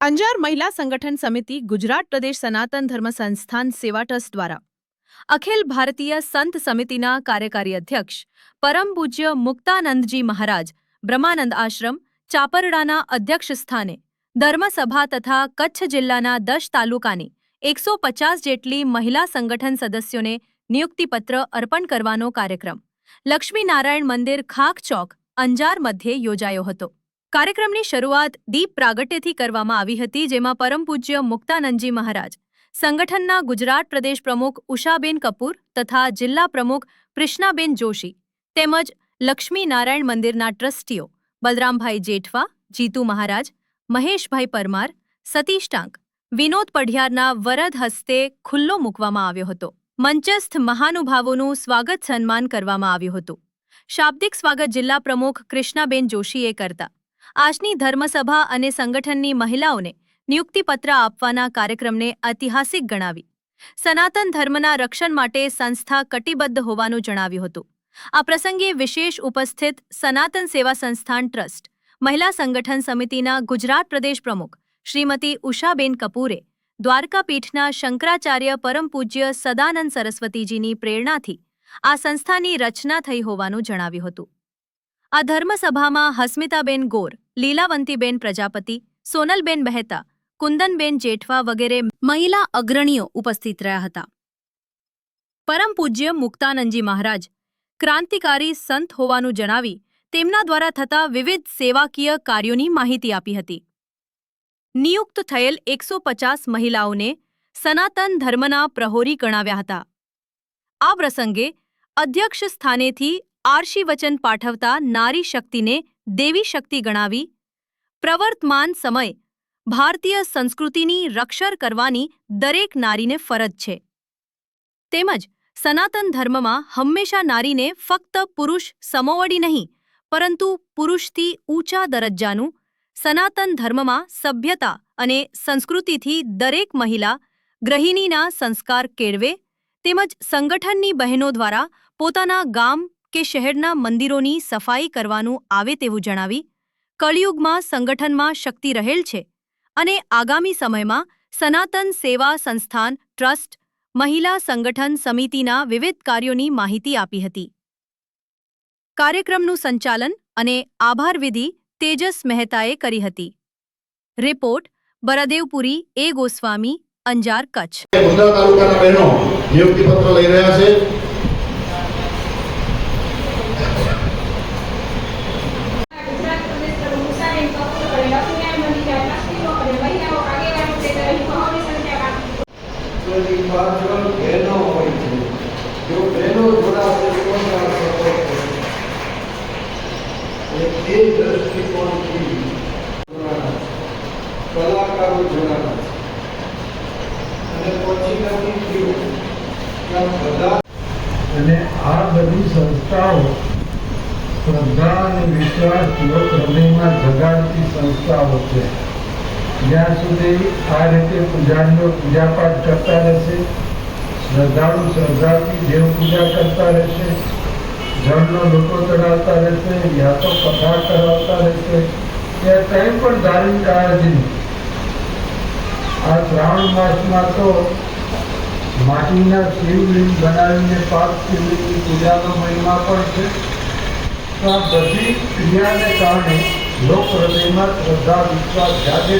અંજાર મહિલા સંગઠન સમિતિ ગુજરાત પ્રદેશ સનાતન ધર્મ સંસ્થાન સેવા ટ્રસ્ટ દ્વારા અખિલ ભારતીય સંત સમિતિના કાર્યકારી અધ્યક્ષ પરમ પૂજ્ય મુક્તાનંદજી મહારાજ બ્રહ્માનંદ આશ્રમ ચાપરડાના અધ્યક્ષ સ્થાને ધર્મસભા તથા કચ્છ જિલ્લાના દશ તાલુકાની એકસો પચાસ જેટલી મહિલા સંગઠન સદસ્યોને નિયુક્તિપત્ર અર્પણ કરવાનો કાર્યક્રમ લક્ષ્મીનારાયણ મંદિર ખાક ચોક અંજાર મધ્યે યોજાયો હતો. કાર્યક્રમની શરૂઆત દીપ પ્રાગટ્યથી કરવામાં આવી હતી, જેમાં પરમ પૂજ્ય મુક્તાનંદજી મહારાજ, સંગઠનના ગુજરાત પ્રદેશ પ્રમુખ ઉષાબેન કપૂર તથા જિલ્લા પ્રમુખ કૃષ્ણાબેન જોશી તેમજ લક્ષ્મી નારાયણ મંદિરના ટ્રસ્ટીઓ બલરામભાઈ જેઠવા, જીતુ મહારાજ, મહેશભાઈ પરમાર, સતીશ ટાંક, વિનોદ પઢિયારના વરદ હસ્તે ખુલ્લો મૂકવામાં આવ્યો હતો. મંચસ્થ મહાનુભાવોનું સ્વાગત સન્માન કરવામાં આવ્યું હતું. શાબ્દિક સ્વાગત જિલ્લા પ્રમુખ કૃષ્ણાબેન જોશીએ કરતા આજની ધર્મસભા અને સંગઠનની મહિલાઓને નિયુક્તિપત્ર આપવાના કાર્યક્રમને ઐતિહાસિક ગણાવી. સનાતન ધર્મના રક્ષણ માટે સંસ્થા કટિબદ્ધ હોવાનું જણાવ્યું હતું. આ પ્રસંગે વિશેષ ઉપસ્થિત સનાતન સેવા સંસ્થાન ટ્રસ્ટ, મહિલા સંગઠન સમિતિના ગુજરાત પ્રદેશ પ્રમુખ શ્રીમતી ઉષાબેન કપૂરે, દ્વારકાપીઠના શંકરાચાર્ય પરમ પૂજ્ય સદાનંદ સરસ્વતીજીની પ્રેરણાથી આ સંસ્થાની રચના થઈ હોવાનું જણાવ્યું હતું. આ ધર્મસભામાં હસ્મિતાબેન ગોર, લીલાવંતીબેન પ્રજાપતિ, સોનલબેન મહેતા, કુંદનબેન જેઠવા વગેરે મહિલા અગ્રણીઓ ઉપસ્થિત રહ્યા હતા. પરમ પૂજ્ય મુક્તાનંદજી મહારાજ, ક્રાંતિકારી સંત હોવાનું જણાવી તેમના દ્વારા થતા વિવિધ સેવાકીય કાર્યોની માહિતી આપી હતી. નિયુક્ત થયેલ એકસો પચાસ મહિલાઓને સનાતન ધર્મના પ્રહોરી ગણાવ્યા હતા. આ પ્રસંગે અધ્યક્ષ સ્થાનેથી આરશી વચન પાઠવતા નારી શક્તિને દેવી શક્તિ ગણાવી, પ્રવર્તમાન સમય ભારતીય સંસ્કૃતિની રક્ષર કરવાની દરેક નારીને ફરજ છે. તેમજ સનાતન ધર્મમાં હંમેશા નારીને ફક્ત પુરુષ સમોવડી નહીં, પરંતુ પુરુષથી ઊંચા દરજ્જાનું, સનાતન ધર્મમાં સભ્યતા અને સંસ્કૃતિથી દરેક મહિલા ગ્રહિણીના સંસ્કાર કેળવે, તેમજ સંગઠનની બહેનો દ્વારા પોતાના ગામ કે શહેરના મંદિરોની સફાઈ કરવાનું આવે તેવું જણાવી, કળિયુગમાં સંગઠનમાં શક્તિ રહેલ છે અને આગામી સમયમાં સનાતન સેવા સંસ્થાન ટ્રસ્ટ, મહિલા સંગઠન સમિતિના વિવિધ કાર્યોની માહિતી આપી હતી. કાર્યક્રમનું સંચાલન અને આભાર વિધિ તેજસ મહેતાએ કરી હતી. Report, Bardevpuri A Goswami, Anjar Kutch. તાલુકાના બહેનો નિયુક્તિ પત્ર લઈ રહ્યા છે ગુજરાત પ્રદેશ પ્રમુખ ઉષાબેન કપૂર અને લક્ષ્મીનારાયણ મંદિરના ટ્રસ્ટીઓ અને મહિલાઓ આગેવાનો છે અહીં બહોળી સંખ્યામાં પાછળ બહેનો હોય છે. જો બહેનો જોડાશે તો એ દ્રષ્ટિકોણથી કલાકારો જોડાણા છે. અને પછી નક્કી થયું કે બધા અને આ બધી સંસ્થાઓ શ્રદ્ધા અને વિશ્વાસ યુવક હૃદયમાં જગાડતી સંસ્થાઓ છે. જ્યાં સુધી આ રીતે પૂજાનો પૂજાપાઠ કરતા રહેશે, શ્રદ્ધાળુ શ્રદ્ધાથી દેવ પૂજા કરતા રહેશે, જળનો લોકો ચડાવતા રહેશે યા તો કથા કરાવતા રહેશે ત્યાં કંઈ પણ ધાર્મિક કાળજી આ શ્રાવણ માસમાં તો માટીના શિવલિંગ બનાવીને પાક શિવલિંગની પૂજાનો મહિમા પણ છે. તો આ બધી ક્રિયાને કારણે લોક હૃદયમાં શ્રદ્ધા, વિશ્વાસ જાગે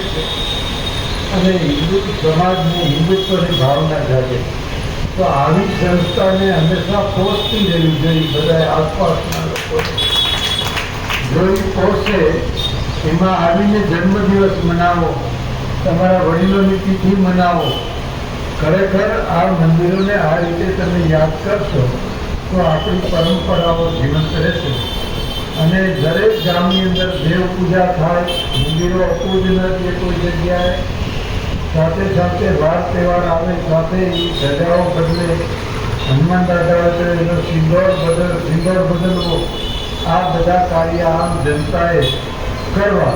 જો એ પોષે એમાં આવીને જન્મદિવસ મનાવો, તમારા વડીલોની તિથિ મનાવો, ખરેખર આ મંદિરોને આ રીતે તમે યાદ કરશો તો આપણી પરંપરાઓ જીવંત રહેશે. અને દરેક ગામની અંદર દેવ પૂજા થાય, મંદિરો છે કોઈ જગ્યાએ. સાથે સાથે વાર તહેવાર આવે, સાથે એ ધજાઓ બદલે. હનુમાન દાદા એનો સિંદોર બદલ સિંદોર બદલવો આ બધા કાર્ય આમ જનતાએ કરવા.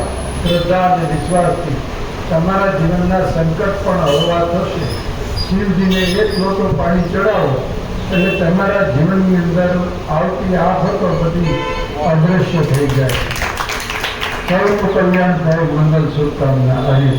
શ્રદ્ધા અને વિશ્વાસથી. તમારા જીવનના સંકટ પણ હળવા થશે. શિવજીને એક લોટો પાણી ચડાવો. એટલે તમારા જીવનની અંદર આવતી આફતો બધી અદૃશ્ય થઈ જાય. સર્વ કલ્યાણ થાય મંગલ શુભકામના અહીં